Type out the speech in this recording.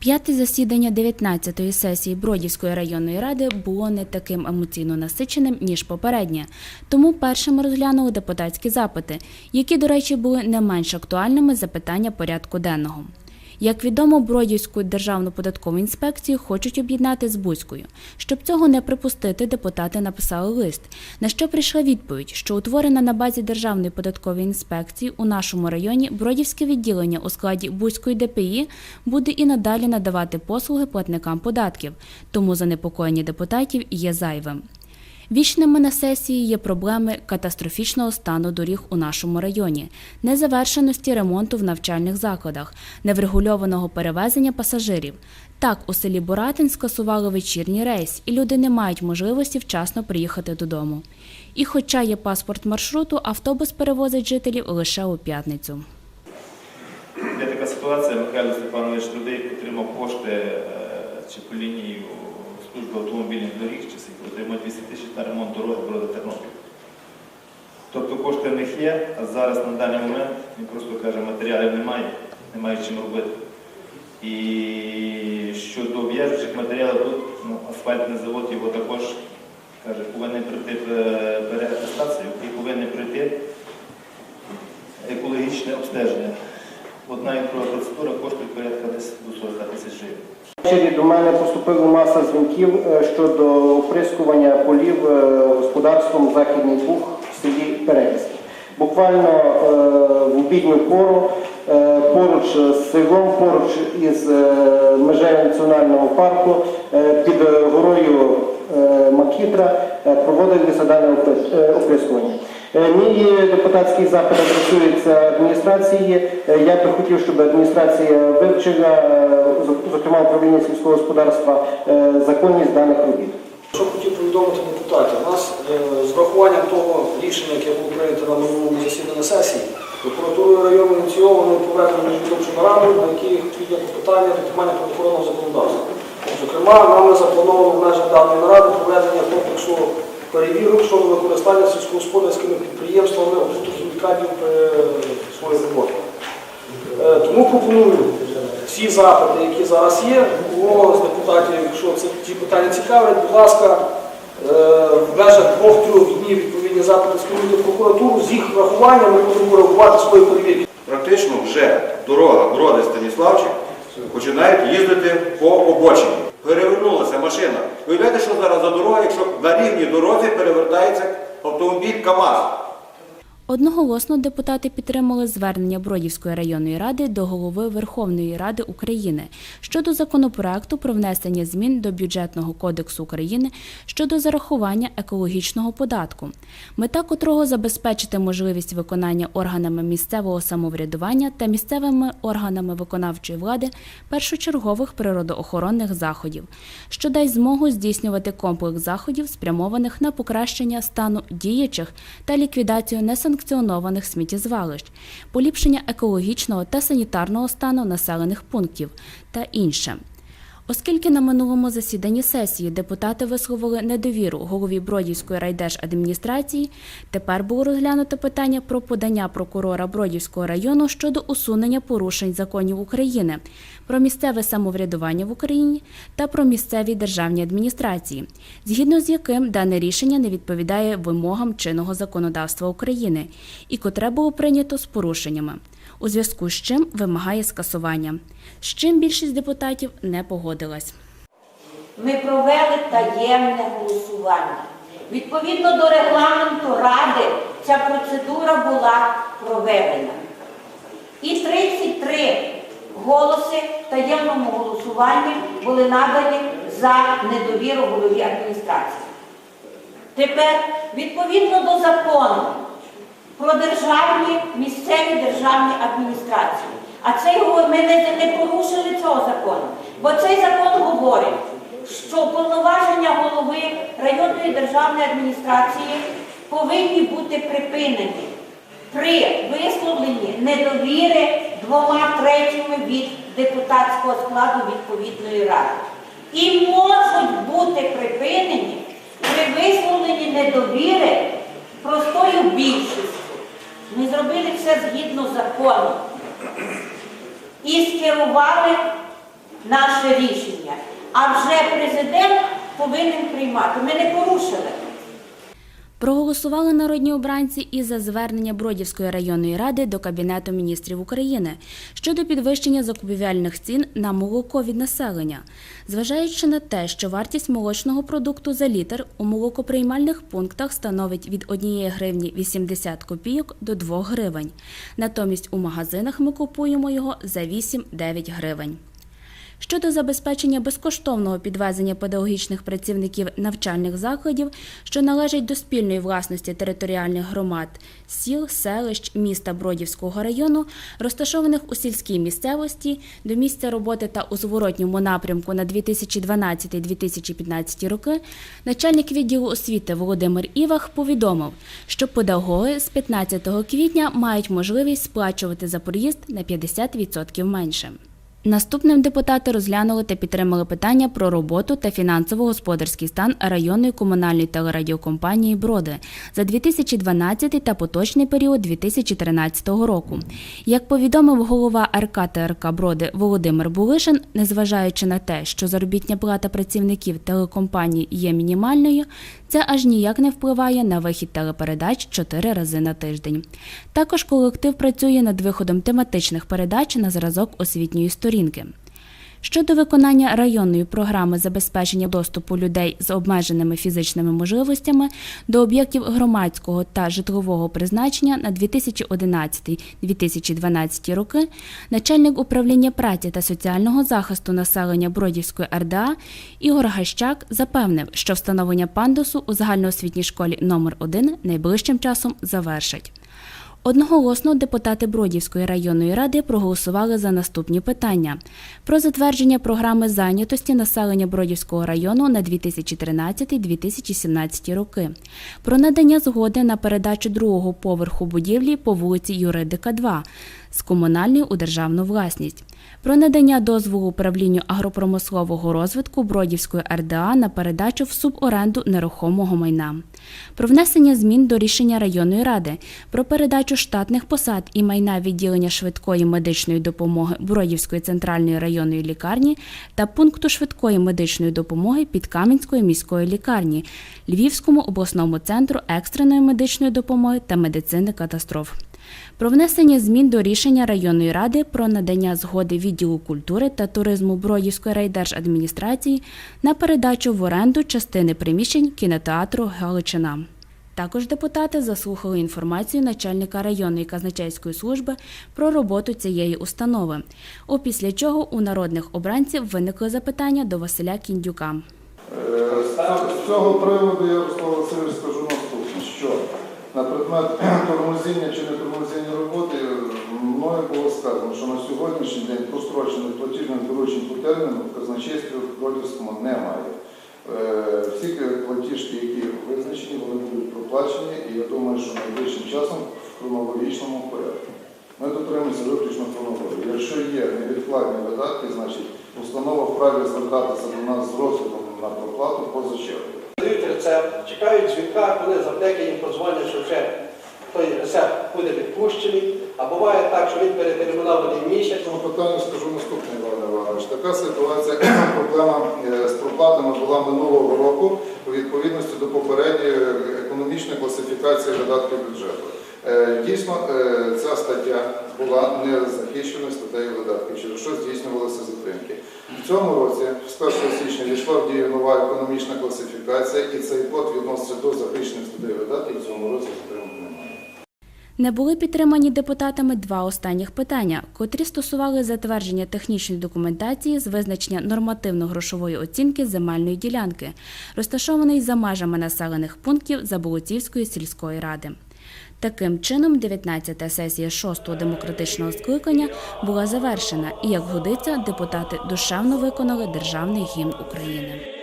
П'яте засідання 19-ї сесії Бродівської районної ради було не таким емоційно насиченим, ніж попереднє. Тому першими розглянули депутатські запити, які, до речі, були не менш актуальними за питання порядку денного. Як відомо, Бродівську державну податкову інспекцію хочуть об'єднати з Бузькою. Щоб цього не припустити, депутати написали лист, на що прийшла відповідь, що утворена на базі Державної податкової інспекції у нашому районі Бродівське відділення у складі Бузької ДПІ буде і надалі надавати послуги платникам податків, тому занепокоєння депутатів є зайвим. Вічними на сесії є проблеми катастрофічного стану доріг у нашому районі, незавершеності ремонту в навчальних закладах, неврегульованого перевезення пасажирів. Так, у селі Боратин скасували вечірній рейс, і люди не мають можливості вчасно приїхати додому. І хоча є паспорт маршруту, автобус перевозить жителів лише у п'ятницю. Є така ситуація, Михайло Степанович Рудий отримав кошти е, чи по лінії служби автомобільних доріг, чи скільки, отримав 200 тисяч на ремонт дороги Брода Тернопіль. Тобто кошти в них є, а зараз на даний момент він просто каже, матеріалів немає, немає чим робити. І щодо об'їжджих матеріалів тут, ну, асфальтний завод його також каже, повинен пройти е, переатестацію і повинен пройти екологічне обстеження. Одна процедура коштує порядка десь до 40 тисяч гривень. До мене поступила маса дзвінків е, щодо оприскування полів е, господарством Західний Буг в селі Переїзд. Буквально е, в обідню пору поруч з селом, поруч із межею національного парку під горою Макітра проводилися дане оприскування. Е, Мій депутатський запит адресується адміністрації. Е, Я би хотів, щоб адміністрація вивчила, е, зокрема управління сільського господарства, е, законність даних робіт. Що хотів повідомити депутатів, у нас е, з врахуванням того рішення, яке було прийнято на минулому засіданні сесії, прокуратурою району ініційовано проведення міжвідомчу нараду, на якій підняти питання дотримання протокольного законодавства. Зокрема, нами заплановано в межах даної перевірок щодо використання сільськогосподарськими підприємствами хімікатів при своїй. Е, Тому пропоную всі запити, які зараз є, кого з депутатів, якщо це ці питання цікавлять, будь ласка, е, в межах двох-трьох днів відповідні запити скеруйте в прокуратуру, з їх врахуванням ми будемо реагувати свої перевірки. Практично вже дорога Броди Станіславчик починають їздити по обочині. Перевернулася машина. Уявляєте, що зараз за дорога, якщо на рівній дорозі перевертається автомобіль КАМАЗ. Одноголосно депутати підтримали звернення Бродівської районної ради до голови Верховної Ради України щодо законопроекту про внесення змін до бюджетного кодексу України щодо зарахування екологічного податку, мета котрого забезпечити можливість виконання органами місцевого самоврядування та місцевими органами виконавчої влади першочергових природоохоронних заходів, що дасть змогу здійснювати комплекс заходів, спрямованих на покращення стану діючих та ліквідацію несанкціонованих сміттєзвалищ, поліпшення екологічного та санітарного стану населених пунктів та інше. Оскільки на минулому засіданні сесії депутати висловили недовіру голові Бродівської райдержадміністрації, тепер було розглянуто питання про подання прокурора Бродівського району щодо усунення порушень законів України про місцеве самоврядування в Україні та про місцеві державні адміністрації, згідно з яким дане рішення не відповідає вимогам чинного законодавства України і котре було прийнято з порушеннями у зв'язку з чим вимагає скасування, з чим більшість депутатів не погодилась. Ми провели таємне голосування. Відповідно до регламенту Ради ця процедура була проведена. І 33 голоси в таємному голосуванні були надані за недовіру голові адміністрації. Тепер, відповідно до закону про державні місцеві державні адміністрації, а цей ми не, не порушили цього закону, бо цей закон говорить, що повноваження голови районної державної адміністрації повинні бути припинені при висловленні недовіри двома третіми від депутатського складу відповідної ради. І можуть бути припинені при висловленні недовіри простою більшістю. Ми зробили все згідно закону і скерували наше рішення. А вже президент повинен приймати. Ми не порушили. Проголосували народні обранці і за звернення Бродівської районної ради до Кабінету міністрів України щодо підвищення закупівельних цін на молоко від населення, зважаючи на те, що вартість молочного продукту за літр у молокоприймальних пунктах становить від 1 гривні 80 копійок до 2 гривень. Натомість у магазинах ми купуємо його за 8-9 гривень. Щодо забезпечення безкоштовного підвезення педагогічних працівників навчальних закладів, що належать до спільної власності територіальних громад, сіл, селищ, міста Бродівського району, розташованих у сільській місцевості, до місця роботи та у зворотньому напрямку на 2012-2015 роки, начальник відділу освіти Володимир Івах повідомив, що педагоги з 15 квітня мають можливість сплачувати за проїзд на 50% менше. Наступним депутати розглянули та підтримали питання про роботу та фінансово-господарський стан районної комунальної телерадіокомпанії Броди за 2012 та поточний період 2013 року. Як повідомив голова РК ТРК Броди Володимир Булишин, незважаючи на те, що заробітня плата працівників телекомпанії є мінімальною, це аж ніяк не впливає на вихід телепередач чотири рази на тиждень. Також колектив працює над виходом тематичних передач на зразок освітньої сторінки. Щодо виконання районної програми забезпечення доступу людей з обмеженими фізичними можливостями до об'єктів громадського та житлового призначення на 2011-2012 роки, начальник управління праці та соціального захисту населення Бродівської РДА Ігор Гащак запевнив, що встановлення пандусу у загальноосвітній школі номер 1 найближчим часом завершать. Одноголосно депутати Бродівської районної ради проголосували за наступні питання: про затвердження програми зайнятості населення Бродівського району на 2013-2017 роки, про надання згоди на передачу другого поверху будівлі по вулиці Юридика 2 з комунальної у державну власність, про надання дозволу управлінню агропромислового розвитку Бродівської РДА на передачу в суборенду нерухомого майна, про внесення змін до рішення районної ради про передачу штатних посад і майна відділення швидкої медичної допомоги Бродівської центральної районної лікарні та пункту швидкої медичної допомоги Підкам'янської міської лікарні, Львівському обласному центру екстреної медичної допомоги та медицини катастроф. Про внесення змін до рішення районної ради про надання згоди відділу культури та туризму Бродівської райдержадміністрації на передачу в оренду частини приміщень кінотеатру Галичина. Також депутати заслухали інформацію начальника районної казначейської служби про роботу цієї установи. Опісля чого у народних обранців виникли запитання до Василя Кіндюка. Е, З цього приводу я Руслан скажу на предмет тормозіння чи не тормозіння роботи е, мною було сказано, що на сьогоднішній день прострочених платіжних доручень по терміну в казначействі в немає. Е, Всі платіжки, які визначені, вони будуть проплачені, і я думаю, що найближчим часом в хронологічному порядку. Ми дотримуємося виключно хронології. Якщо є невідкладні видатки, значить установа вправі звертатися до нас з розглядом на проплату поза чергою. Дають рецепт, чекають дзвінка, коли з аптеки їм позвонять, що вже той рецепт буде відпущений. А буває так, що він перетермінований місяць. цьому питання скажу наступне, Іван Іванович. Така ситуація, проблема е, з проплатами була минулого року у відповідності до попередньої економічної класифікації видатків бюджету. Е, Дійсно, е, ця стаття була не захищеною статтею видатків, через що здійснювалися затримки. В цьому році, з 1 січня, війшла в дію нова економічна класифікація, і цей код відноситься до захищених статей видатків. В цьому році затримок немає. Не були підтримані депутатами два останніх питання, котрі стосували затвердження технічної документації з визначення нормативно-грошової оцінки земельної ділянки, розташованої за межами населених пунктів Заболотівської сільської ради. Таким чином, 19-та сесія 6-го демократичного скликання була завершена, і як годиться, депутати душевно виконали державний гімн України.